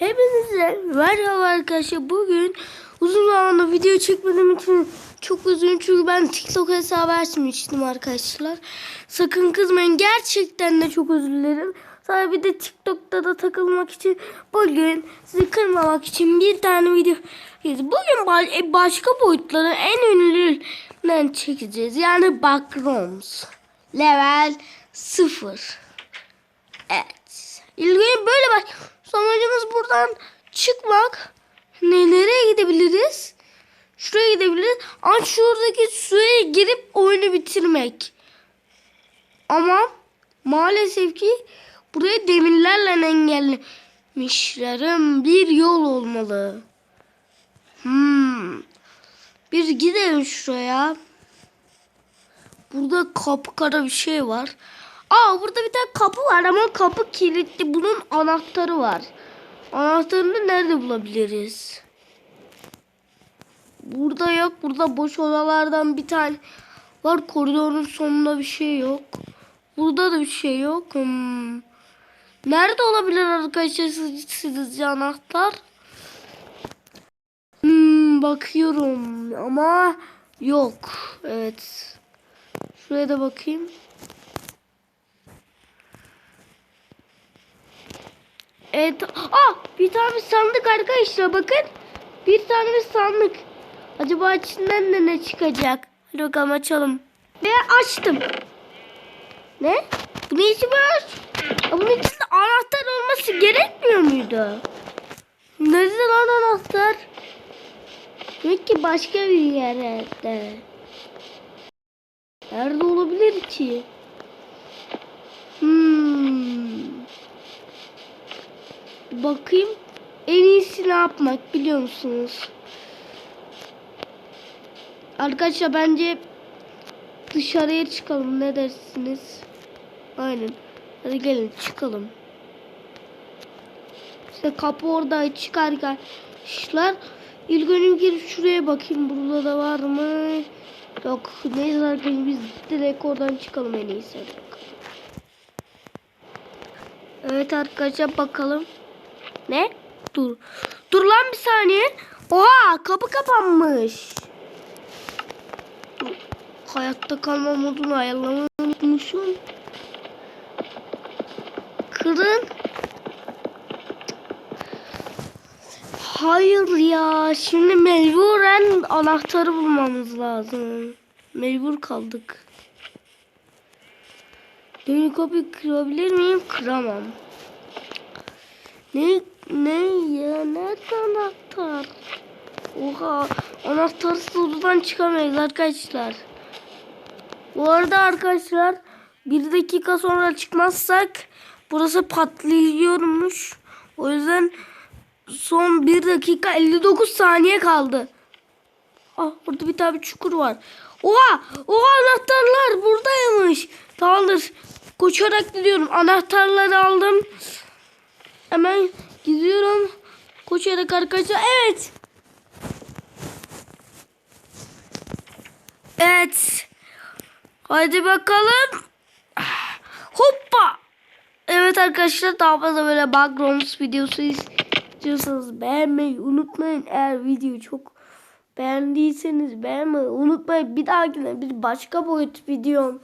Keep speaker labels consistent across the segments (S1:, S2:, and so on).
S1: Hepinize merhaba arkadaşlar. Bugün uzun zamandır video çekmediğim için çok üzgünüm çünkü ben TikTok hesabı açmıştım arkadaşlar. Sakın kızmayın. Gerçekten de çok özür dilerim. Sonra bir de TikTok'ta da takılmak için bugün sizi kırmamak için bir tane video Bugün e, başka boyutların en ünlülerinden çekeceğiz. Yani Backrooms. Level 0. Evet. İlgili böyle bak. Amacımız buradan çıkmak. Ne, nereye gidebiliriz? Şuraya gidebiliriz. Ama şuradaki suya girip oyunu bitirmek. Ama maalesef ki buraya demirlerle engellemişlerim. Bir yol olmalı. Hmm. Bir gidelim şuraya. Burada kapkara bir şey var. Aa burada bir tane kapı var ama kapı kilitli. Bunun anahtarı var. Anahtarını nerede bulabiliriz? Burada yok. Burada boş odalardan bir tane var. Koridorun sonunda bir şey yok. Burada da bir şey yok. Hmm. Nerede olabilir arkadaşlar siz- sizce anahtar? Hmm, bakıyorum ama yok. Evet. Şuraya da bakayım. Evet. Ah bir tane sandık arkadaşlar bakın. Bir tane sandık. Acaba içinden de ne çıkacak? Hadi bakalım açalım. Ve açtım. Ne? Bu ne işi var? Ya bunun içinde anahtar olması gerekmiyor muydu? Nerede lan anahtar? Demek ki başka bir yerde. Nerede olabilir ki? Bakayım. En iyisi ne yapmak biliyor musunuz? Arkadaşlar bence dışarıya çıkalım. Ne dersiniz? Aynen. Hadi gelin çıkalım. İşte kapı orada çıkar arkadaşlar. İlk önce girip şuraya bakayım. Burada da var mı? Yok. Neyse arkadaşlar biz direkt oradan çıkalım en iyisi. Evet arkadaşlar bakalım. Ne? Dur. Dur lan bir saniye. Oha kapı kapanmış. Hayatta kalma modunu ayarlamayı unutmuşum. Kırın. Hayır ya. Şimdi mecburen anahtarı bulmamız lazım. Mecbur kaldık. Yeni kapıyı kırabilir miyim? Kıramam. Ne ne ya nerede anahtar? Oha anahtarsız odadan çıkamayız arkadaşlar. Bu arada arkadaşlar bir dakika sonra çıkmazsak burası patlayıyormuş. O yüzden son bir dakika 59 saniye kaldı. Ah burada bir tane çukur var. Oha! Oha anahtarlar buradaymış. Tamamdır. Koşarak gidiyorum. Anahtarları aldım. Hemen gidiyorum. Koşarak arkadaşlar. Evet. Evet. Hadi bakalım. Hoppa. Evet arkadaşlar daha fazla böyle Backrooms videosu istiyorsanız beğenmeyi unutmayın. Eğer videoyu çok beğendiyseniz beğenmeyi unutmayın. Bir dahakine bir başka boyut videom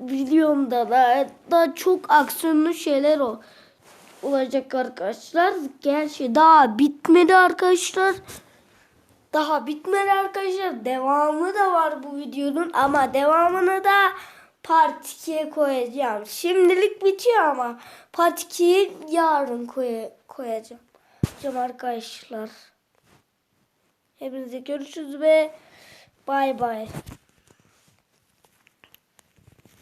S1: videomda da, da çok aksiyonlu şeyler o olacak arkadaşlar. Gerçi daha bitmedi arkadaşlar. Daha bitmedi arkadaşlar. Devamı da var bu videonun ama devamını da part 2'ye koyacağım. Şimdilik bitiyor ama part 2'yi yarın koy koyacağım. Arkadaşlar. Hepinize görüşürüz ve bay bay.